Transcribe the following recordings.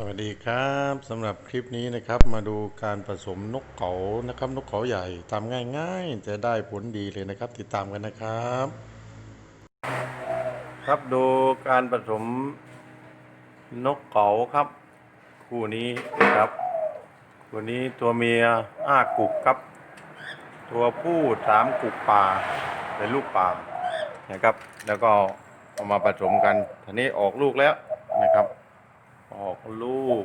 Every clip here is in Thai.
สวัสดีครับสำหรับคลิปนี้นะครับมาดูการผสมนกเขานะครับนกเขาใหญ่ทำง่ายๆ จะได้ผลดีเลยนะครับ ติดตามกันนะครับ ครับดูการผสมนกเขาครับ คู่นี้นะครับคู่นี้ตัวเมียอ้ากุกครับ ตัวผู้สามกุกป่าเป็นลูกป่านะครับ แล้วก็เอามาผสมกันทีนี้ออกลูกแล้วนะครับ ลูก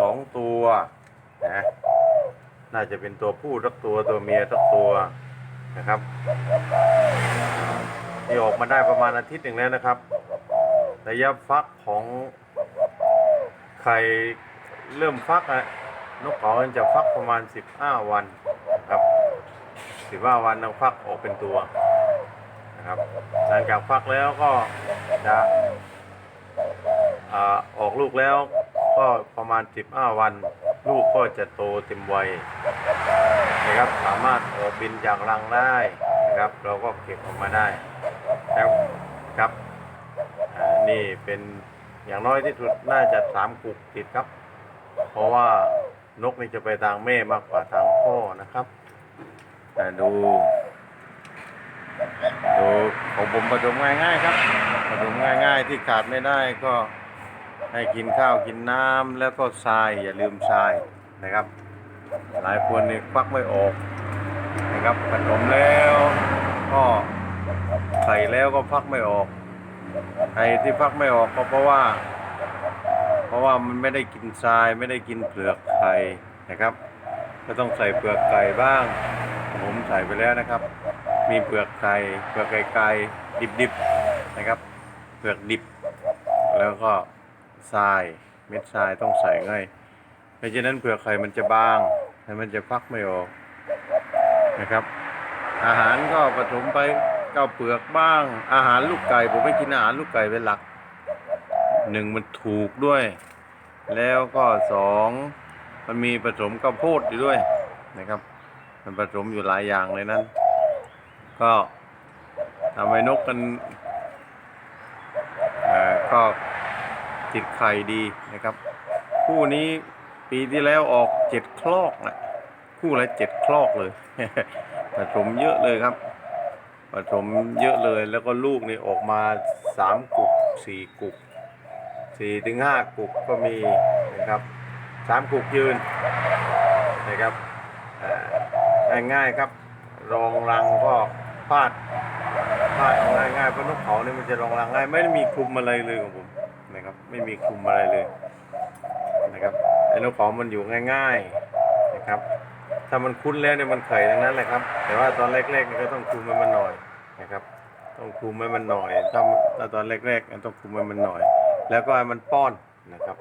สองตัวนะน่าจะเป็นตัวผู้สักตัวตัวเมียสักตัวนะครับที่ออกมาได้ประมาณอาทิตย์หนึ่งแล้วนะครับระยะฟักของไข่เริ่มฟักอะนกเขาจะฟักประมาณ 15 วันนะครับ 15 วันเราฟักออกเป็นตัวนะครับหลังจากฟักแล้วก็จะอออกลูกแล้ว ก็ประมาณ 15 วัน ลูกก็จะโตเต็มวัยนะครับสามารถออกบินจากรังได้นะครับ เราก็เก็บออกมาได้แล้วครับนี่เป็นอย่างน้อยที่สุดน่าจะสามกุกติดครับ เพราะว่านกนี่จะไปทางแม่มากกว่าทางพ่อนะครับ แต่ดู ดูของผมผสมง่ายๆครับผสมง่ายๆที่ขาดไม่ได้ก็ ให้กินข้าวกินน้ำแล้วก็ทรายอย่าลืมทรายนะครับ หลายคนนี่ควักไม่ออกนะครับผสมแล้วก็ใส่แล้วก็พักไม่ออกไอ้ที่พักไม่ออกก็เพราะว่า เพราะว่ามันไม่ได้กินทรายไม่ได้กินเปลือกไข่นะครับ ก็ต้องใส่เปลือกไก่บ้าง ผมใส่ไปแล้วนะครับ มีเปลือกไก่เปลือกไก่ไก่ดิบๆนะครับ เปลือกดิบ แล้วก็ ทราย เม็ดทรายต้องใส่ง่ายไม่ฉะนั้นเปลือกไข่มันจะบางแล้มันจะฟักไม่ออกนะครับ อาหารก็ผสมไปเก้าเปลือกบ้าง อาหารลูกไก่ผมไม่กินอาหารลูกไก่เป็นหลักหนึ่งมันถูกด้วย แล้วก็สองมันมีผสมข้าวโพดอยู่ด้วยนะครับ มันผสมอยู่หลายอย่างเลยนั้น ก็ทำให้นกกันก็ ติดไข่ดีนะครับ คู่นี้ปีที่แล้วออกเจ็ดคลอกนะคู่ละเจ็ดคลอกเลยผสมเยอะเลยครับผสมเยอะเลยแล้วก็ลูกนี่ออกมาสามกุกสี่กุกสี่ถึงห้ากุกก็มีนะครับสามกุกยืนนะครับง่ายๆครับ รองรังก็พาดพาดง่ายๆเพราะนกเขาเนี่ยมันจะรองรังง่ายไม่ได้มีคลุมอะไรเลยของผม นะครับ ไม่มีคุมอะไรเลยนะครับไอ้นกเขามันอยู่ง่ายๆนะครับ ถ้ามันคุ้นแล้วเนี่ยมันไข่ทั้งนั้นแหละครับ แต่ว่าตอนแรกๆเนี่ยก็ต้องคุมให้มันหน่อยนะครับ ต้องคุมให้มันหน่อยถ้าถ้าตอนแรกๆเนี่ยต้องคุมให้มันหน่อย แล้วก็ให้มันป้อนนะครับ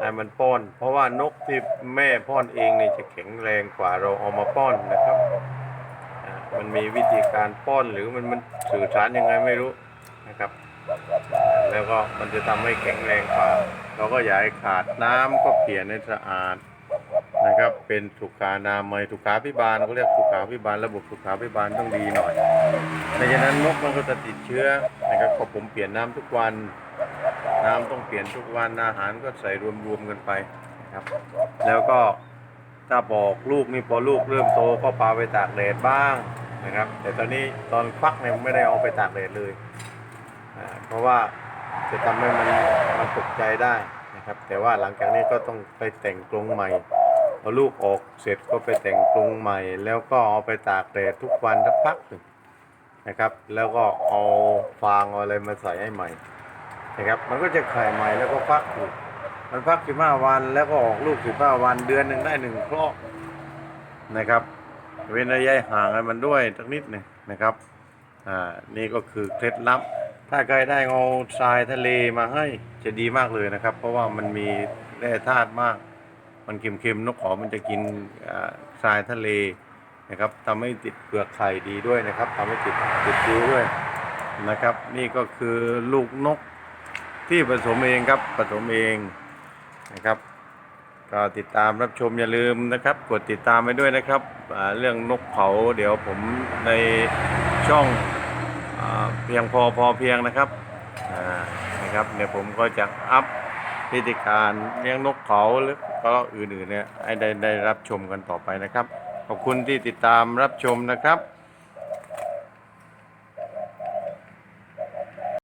ให้มันป้อน เพราะว่านกที่แม่ป้อนเองเนี่ยจะแข็งแรงกว่าเราเอามาป้อนนะครับอ่ามันมีวิธีการป้อนหรือมันมันสื่อสารยังไงไม่รู้นะครับ แล้วก็มันจะทำให้แข็งแรงกว่า เราก็อย่าให้ขาดน้ำก็เปลี่ยนให้สะอาดนะครับเป็นสุขานามัยสุขาพิบาลเขาเรียกสุขาพิบาลระบบสุขาพิบาลต้องดีหน่อยไม่ฉะนั้นนกมันก็จะติดเชื้อนะครับก็ผมเปลี่ยนน้ำทุกวัน น้ำต้องเปลี่ยนทุกวันอาหารก็ใส่รวมๆกันไปนะครับ แล้วก็ถ้าบอกลูกนี่พอลูกเริ่มโตก็พาไปตากแดดบ้างนะครับ แต่ตอนนี้ตอนฟักเนี่ยไม่ได้เอาไปตากแดดเลย เพราะว่า จะทำให้มันมันตกใจได้นะครับ แต่ว่าหลังจากนี้ก็ต้องไปแต่งกรงใหม่พอลูกออกเสร็จก็ไปแต่งกรงใหม่ แล้วก็เอาไปตากแดดทุกวันสักพักหนึ่งนะครับ แล้วก็เอาฟางเอาอะไรมาใส่ให้ใหม่นะครับ มันก็จะไข่ใหม่แล้วก็ฟักอีกมันพักสิบห้าวันแล้วก็ออกลูกสิบห้าวันเดือนหนึ่งได้หนึ่งคลอกนะครับเว้นระยะห่างให้มันด้วยสักนิดหนึ่งนะครับอ่านี่ก็คือเคล็ดลับ ถ้าใครได้เอาทรายทะเลมาให้จะดีมากเลยนะครับ เพราะว่ามันมีแร่ธาตุมาก มันเค็มๆนกขอมันจะกินทรายทะเลนะครับทำให้ติดเปลือกไข่ดีด้วยนะครับทำให้ติดติดคิ้วด้วยนะครับ นี่ก็คือลูกนกที่ผสมเองครับผสมเองนะครับ ก็ติดตามรับชมอย่าลืมนะครับ กดติดตามไปด้วยนะครับเรื่องนกเขาเดี๋ยวผมในช่อง เพียงพอพอเพียงนะครับนะครับเดี๋ยวผมก็จะอัพพิธีการเลี้ยงนกเขาหรือก็อื่นๆเนี่ยให้ได้ได้รับชมกันต่อไปนะครับ ขอบคุณที่ติดตามรับชมนะครับ